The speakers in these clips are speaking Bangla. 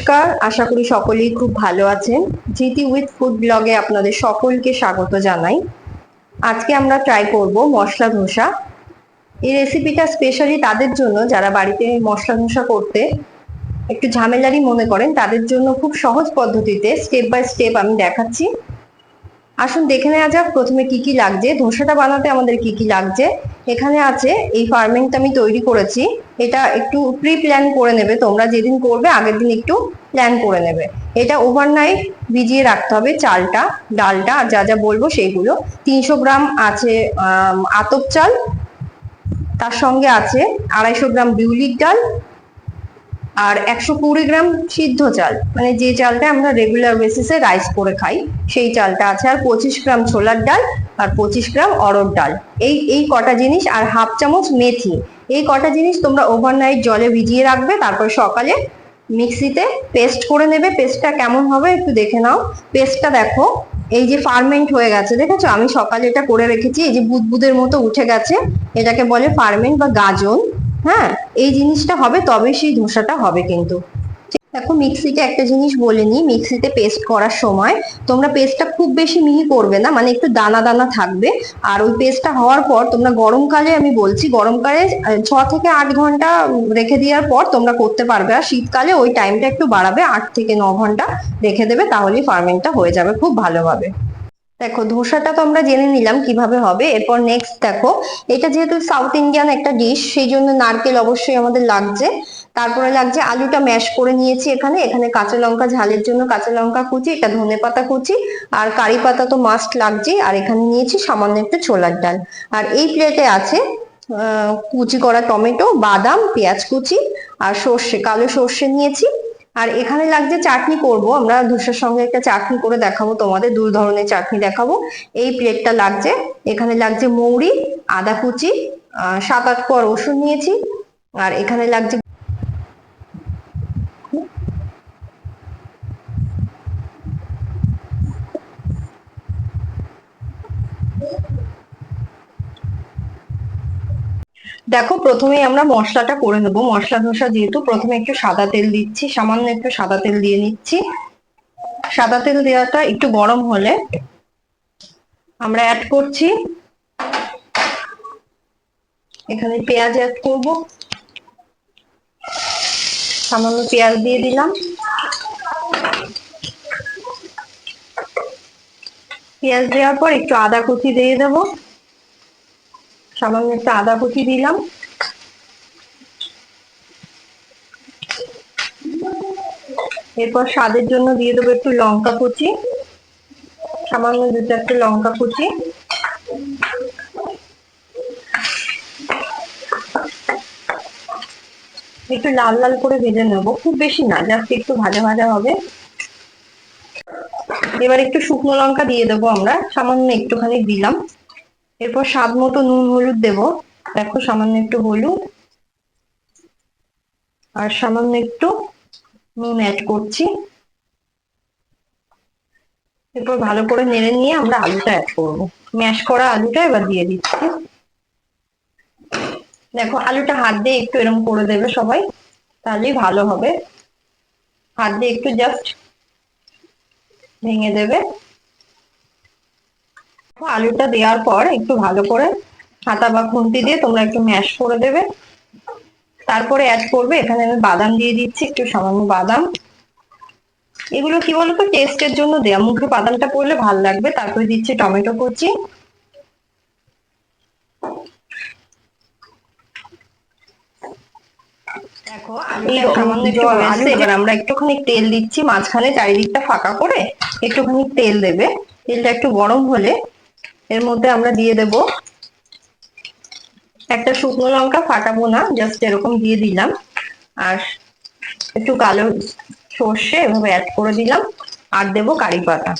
নমস্কার, আশা করি সকলেই খুব ভালো আছেন। জিটি উইথ ফুড ব্লগে আপনাদের সকলকে স্বাগত জানাই। আজকে আমরা ট্রাই করব মশলা ধোসা। এই রেসিপিটা স্পেশালি তাদের জন্য, যারা বাড়িতে মশলা ধোসা করতে একটু ঝামেলারই মনে করেন, তাদের জন্য খুব সহজ পদ্ধতিতে স্টেপ বাই স্টেপ আমি দেখাচ্ছি। আসুন দেখে নেওয়া যাক, প্রথমে কি কি লাগছে, ধোসাটা বানাতে আমাদের কি কি লাগছে। এখানে আছে এই ফার্মিংটা আমি তৈরি করেছি। এটা একটু প্রি প্ল্যান করে নেবে। তোমরা যেদিন করবে, আগের দিন একটু প্ল্যান করে নেবে। এটা ওভারনাইট ভিজিয়ে রাখতে হবে চালটা, ডালটা, আর যা যা বলব সেইগুলো। তিনশো গ্রাম আছে আতপ চাল, তার সঙ্গে আছে আড়াইশো গ্রাম বিউলির ডাল, আর একশো কুড়ি গ্রাম সিদ্ধ চাল। মানে যে চালটা আমরা রেগুলার বেসিসে রাইস করে খাই, সেই চালটা আছে। আর পঁচিশ গ্রাম ছোলার ডাল, আর পঁচিশ গ্রাম অরড় ডাল। এই এই কটা জিনিস, আর হাফ চামচ মেথি। এই কটা জিনিস তোমরা ওভারনাইট জলে ভিজিয়ে রাখবে, তারপর সকালে মিক্সিতে পেস্ট করে নেবে। পেস্টটা কেমন হবে একটু দেখে নাও। পেস্টটা দেখো, এই যে ফার্মেন্ট হয়ে গেছে, দেখেছ? আমি সকালে এটা করে রেখেছি, এই যে বুদবুদের মতো উঠে গেছে। এটাকে বলে ফার্মেন্ট বা গাজন। হ্যাঁ এই জিনিসটা হবে, তবে সেই ধোসাটা হবে কিন্তু। দেখো, মিক্সিতে একটা জিনিস বলে নি মিক্সিতে পেস্ট করার সময় তোমরা পেস্টটা খুব বেশি মিহি করবে না মানে একটু দানা দানা থাকবে। আর ওই পেস্টটা হওয়ার পর তোমরা গরমকালে আমি বলছি গরমকালে ছ থেকে আট ঘণ্টা রেখে দেওয়ার পর তোমরা করতে পারবে। আর শীতকালে ওই টাইমটা একটু বাড়াবে, আট থেকে ন ঘণ্টা রেখে দেবে, তাহলেই ফার্মিংটা হয়ে যাবে খুব ভালোভাবে। দেখো, ধোসাটা তো আমরা জেনে নিলাম কীভাবে হবে। এরপর নেক্সট দেখো, এটা যেহেতু সাউথ ইন্ডিয়ান একটা ডিশ সেই জন্য নারকেল অবশ্যই আমাদের লাগছে। তারপরে লাগছে আলুটা ম্যাশ করে নিয়েছি এখানে। এখানে কাঁচা লঙ্কা ঝালের জন্য কাঁচা লঙ্কা কুচি, এটা ধনে পাতা কুচি আর কারি পাতা তো মাস্ট লাগছে আর এখানে নিয়েছি সামান্য একটু ছোলার ডাল। আর এই প্লেটে আছে কুচি করা টমেটো, বাদাম, পেঁয়াজ কুচি আর সর্ষে, কালো সর্ষে নিয়েছি। আর এখানে লাগছে চাটনি করব। আমরা ধূসের সঙ্গে একটা চাটনি করে দেখাবো তোমাদের দু ধরনের চাটনি দেখাবো। এই প্লেটটা লাগছে। এখানে লাগছে মৌরি, আদা কুচি সাত আট কোয়া রসুন নিয়েছি। আর এখানে লাগছে দেখো প্রথমেই আমরা মশলাটা করে নেব। মশলা ধোসা যেহেতু প্রথমে একটু সাদা তেল দিচ্ছি, সামান্য একটু সাদা তেল দিয়ে নিচ্ছি। সাদা তেল দেওয়াটা একটু গরম হলে আমরা অ্যাড করছি। এখানে পেঁয়াজ অ্যাড করব। সামান্য পেঁয়াজ দিয়ে দিলাম। পেঁয়াজ দেওয়ার পর একটু আদা কুচি দিয়ে দেবো। সামান্য একটা আদা কুচি দিলাম। এরপর স্বাদের জন্য দিয়ে দেবো একটু লঙ্কা কুচি, সামান্য দু চারটে লঙ্কা কুচি। একটু লাল লাল করে ভেজে নেব, খুব বেশি না, জাস্ট একটু ভাজা ভাজা হবে। এবার একটু শুকনো লঙ্কা দিয়ে দেবো আমরা, সামান্য একটুখানি দিলাম। এরপর স্বাদ মতো নুন, হলুদ দেব। দেখো, সামান্য একটু হলুদ। আর সামান্য একটু নুন অ্যাড করছি। এরপর ভালো করে নেড়ে নিয়ে আমরা আলুটা অ্যাড করব। ম্যাশ করা আলুটা এবার দিয়ে দিচ্ছি। দেখো, আলুটা হাত দিয়ে একটু এরকম করে দেবে সবাই, তাহলেই ভালো হবে। হাত দিয়ে একটু জাস্ট ভেঙে দেবে। আলুটা দেওয়ার পর একটু ভালো করে হাতা বা খুন্তি দিয়ে তোমরা একটু ম্যাশ করে দেবে। তারপরে অ্যাড করবে এখানে আমি বাদাম দিয়ে দিচ্ছি একটু সামান্য বাদাম। এগুলো কি বলতো টেস্টের জন্য দেয়া। মুখে বাদামটা পড়লে ভালো লাগবে। তারপরে দিচ্ছি টমেটো কুচি। দেখো এবার আমরা একটুখানি তেল দিচ্ছি। মাঝখানে চারিদিকটা ফাঁকা করে একটুখানি তেল দেবে। তেলটা একটু গরম হলে এর মধ্যে আমরা দিয়ে দেব একটা শুকনো লঙ্কা ফাটাবো না জাস্ট এরকম দিয়ে দিলাম। আর একটু কালো সর্ষে এভাবে অ্যাড করে দিলাম। আর দেব কারি পাতা।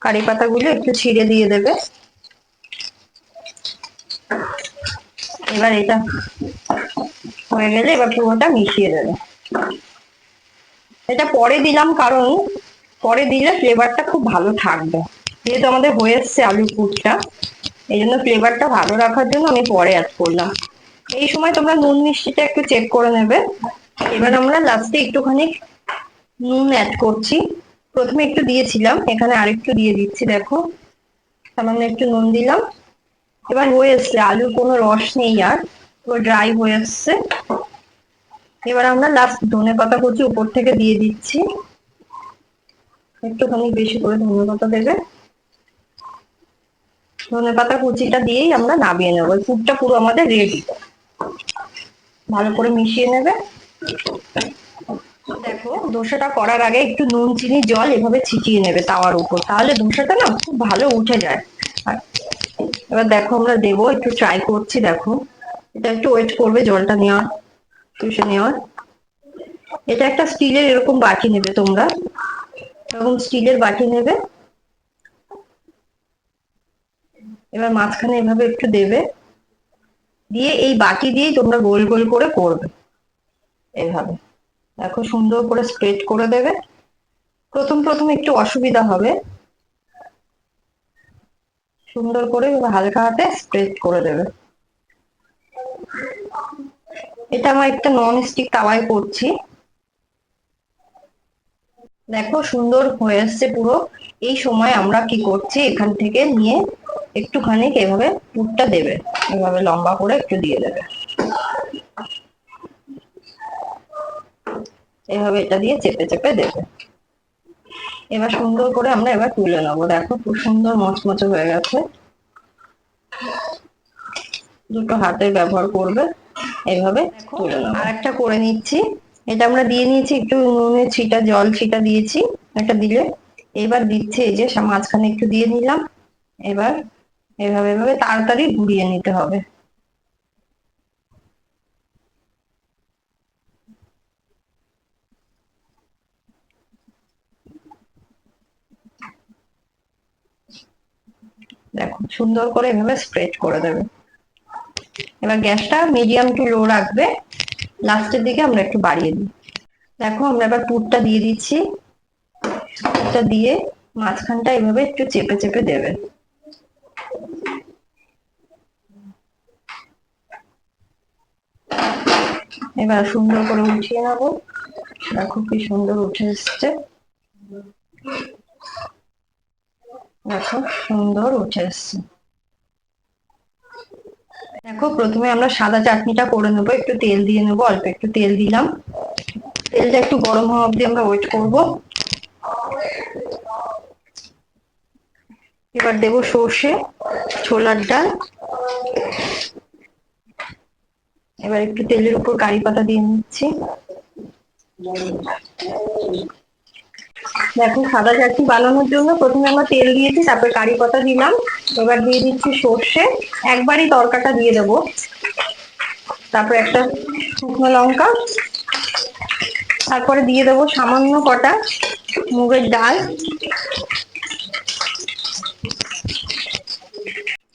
কারি পাতাগুলো একটু ছিঁড়ে দিয়ে দেবে। এবার এটা হয়ে গেলে এবার পুরোটা মিশিয়ে দেবে। এটা পরে দিলাম কারণ, পরে দিলে ফ্লেভারটা খুব ভালো থাকবে। যেহেতু আমাদের হয়ে এসছে আলু পুরটা এই জন্য ফ্লেভারটা ভালো রাখার জন্য আমি পরে অ্যাড করলাম। এই সময় তোমরা নুন মিষ্টিটা একটু চেক করে নেবে। এবার আমরা লাস্টে একটুখানি নুন অ্যাড করছি। প্রথমে একটু দিয়েছিলাম, এখানে আরেকটু দিয়ে দিচ্ছি, দেখো। সামান্য একটু নুন দিলাম। এবার হয়ে এসছে, আলুর কোনো রস নেই আর, এবার ড্রাই হয়ে এসছে। এবার আমরা লাস্ট ধনে পাতা কুচি উপর থেকে দিয়ে দিচ্ছি। একটুখানি বেশি করে ধনে পাতা দেবে। ধনে পাতা কুচিটা দিয়েই আমরা নামিয়ে নেব। ফুডটা পুরো আমাদের রেডি ভালো করে মিশিয়ে নেবে। দেখো ধোসাটা করার আগে একটু নুন, চিনি, জল এভাবে ছিটিয়ে নেবে তাওয়ার উপর। তাহলে ধোসাটা না খুব ভালো উঠে যায়। এবার দেখো, আমরা দেবো, একটু ট্রাই করছি, দেখো। এটা একটু ওয়েট করবে জলটা নেওয়ার, তুষে নেওয়ার। এটা একটা স্টিলের এরকম বাটি নেবে তোমরা। এরকম স্টিলের বাটি নেবে। এবার মাঝখানে এভাবে একটু দেবে। দিয়ে এই বাটি দিয়েই তোমরা গোল গোল করে করবে। এভাবে। দেখো সুন্দর করে স্প্রেড করে দেবে। প্রথম প্রথম একটু অসুবিধা হবে। সুন্দর করে হালকা হাতে স্প্রেড করে দেবে। এটা আমার একটা নন স্টিক তাওয়ায় করছি। দেখো সুন্দর হয়ে এসছে পুরো। এই সময় আমরা কি করছি? এখান থেকে নিয়ে একটুখানি এভাবে পুরটা দেবে। এভাবে লম্বা করে একটু দিয়ে দেবে। এভাবে এটা দিয়ে চেপে চেপে দেবে। এবার সুন্দর করে আমরা এবার তুলে নেব। দেখো খুব সুন্দর মচমচে হয়ে গেছে। দুটো হাতের ব্যবহার করবে এইভাবে তুলে নেব। আর একটা করে নিচ্ছি। এটা আমরা দিয়ে নিয়েছি একটু নুনের ছিটা জল ছিটা দিয়েছি একটা দিলে। এবার দিচ্ছে এই যে মাঝখানে একটু দিয়ে নিলাম। এবার এভাবে এভাবে তাড়াতাড়ি ঘুরিয়ে নিতে হবে। দেখো, সুন্দর করে এভাবে স্প্রেড করে দেবে। এবার গ্যাসটা মিডিয়াম টু লো রাখবে। লাস্টের দিকে আমরা একটু বাড়িয়ে দিই। দেখো, আমরা এবার পুরটা দিয়ে দিচ্ছি। পুরটা দিয়ে মাঝখানটা এভাবে একটু চেপে চেপে দেবে। এবার সুন্দর করে উঠিয়ে নেব। দেখো কি সুন্দর উঠে এসছে। দেখো সুন্দর উঠে এসছে। দেখো প্রথমে আমরা সাদা চাটনিটা করে নেব। একটু তেল দিয়ে নেব, অল্প একটু তেল দিলাম। তেলটা একটু গরম হওয়া অব্দি আমরা ওয়েট করব। এবার দেব সর্ষে, ছোলার ডাল। এবার একটু তেলের উপর কারি পাতা দিয়ে নিচ্ছি। দেখো, সাদা চাটনি বানানোর জন্য প্রথমে আমরা তেল দিয়েছি, তারপর কারি পাতা দিলাম। এবার দিয়ে দিচ্ছি সর্ষে। একবারই তরকাটা দিয়ে দেবো। তারপর একটা শুকনো লঙ্কা। তারপরে দিয়ে দেবো সামান্য কটা মুগের ডাল।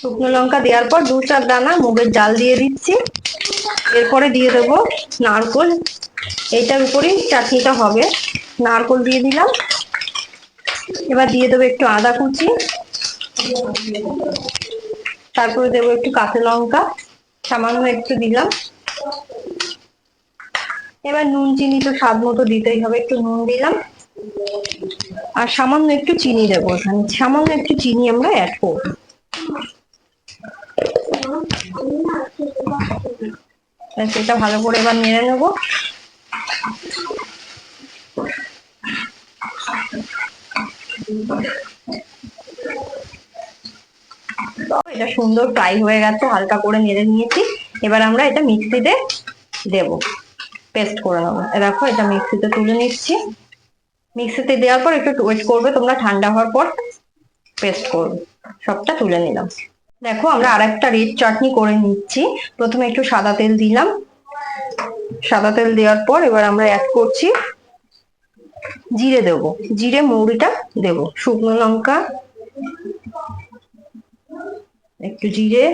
শুকনো লঙ্কা দেওয়ার পর দু চার দানা মুগের ডাল দিয়ে দিচ্ছি। এরপরে দিয়ে দেবো নারকোল। এইটার উপরেই চাটনিটা হবে। নারকোল দিয়ে দিলাম। এবার দিয়ে দেবো একটু আদা কুচি। তারপরে দেবো একটু কাঁচা লঙ্কা। সামান্য একটু দিলাম। এবার নুন, চিনি তো স্বাদ মতো দিতেই হবে। একটু নুন দিলাম। আর সামান্য একটু চিনি দেবো এখানে। সামান্য একটু চিনি আমরা অ্যাড করব। সেটা ভালো করে এবার নেড়ে নেব। এটা সুন্দর ফ্রাই হয়ে গেছে, হালকা করে নেড়ে নিয়েছি। এবার আমরা এটা মিক্সিতে দেব পেস্ট করে নেব। দেখো, এটা মিক্সিতে তুলে নিচ্ছি। মিক্সিতে দেওয়ার পর একটু ওয়েট করবে, তোমরা ঠান্ডা হওয়ার পর পেস্ট করবে। সবটা তুলে নিলাম। দেখো, আমরা আর একটা রেড চাটনি করে নিচ্ছি। প্রথমে একটু সাদা তেল দিলাম। সাদা তেল দেওয়ার পর এবার আমরা অ্যাড করছি জিরে দেবো। জিরে, মৌরিটা দেব। শুকনো লঙ্কা, একটু জিরে,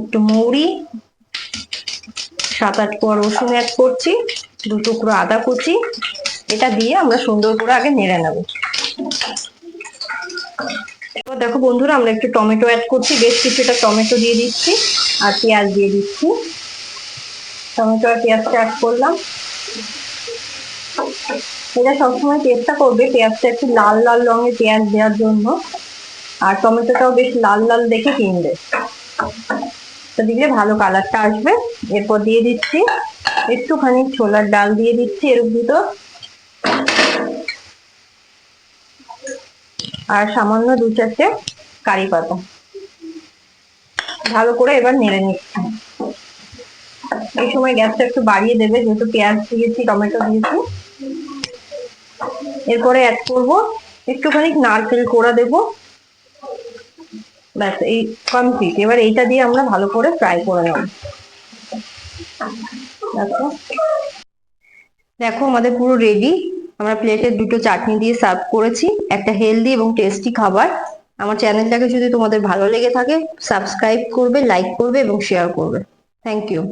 একটু মৌরি, সাত আট কোয়া রসুন অ্যাড করছি, দু টুকরো আদা কুচি। এটা দিয়ে আমরা সুন্দর করে আগে নেড়ে নেব। এবার দেখো বন্ধুরা, আমরা একটু টমেটো অ্যাড করছি। বেশ কিছুটা টমেটো দিয়ে দিচ্ছি আর পেঁয়াজ দিয়ে দিচ্ছি। টমেটো আর পেঁয়াজটা অ্যাড করলাম। এটা সবসময় চেষ্টা করবে পেঁয়াজটা একটু লাল লাল রঙের পেঁয়াজ দেওয়ার জন্য। আর টমেটোটাও বেশ লাল লাল দেখে কিনবে। তো দিলে ভালো কালারটা আসবে। এরপর দিয়ে দিচ্ছি একটুখানি ছোলার ডাল দিয়ে দিচ্ছি এর ভিতর। আর সামান্য দু চারটে কারি পাতা। ভালো করে এবার নেড়ে নিচ্ছি। এই সময় গ্যাসটা একটু বাড়িয়ে দেবে, যেহেতু পেঁয়াজ দিয়েছি, টমেটো দিয়েছি। এরপরে অ্যাড করব, একটুখানি নারকেল কোড়া দেব। ব্যাস, এই কমপ্লিট এবার এইটা দিয়ে আমরা ভালো করে ফ্রাই করে নেব। দেখো। দেখো, আমাদের পুরো রেডি আমরা প্লেটে দুটো চাটনি দিয়ে সার্ভ করেছি, একটা হেলদি এবং টেস্টি খাবার। আমার চ্যানেলটাকে যদি তোমাদের ভালো লেগে থাকে সাবস্ক্রাইব করবে লাইক করবে এবং শেয়ার করবে। Thank you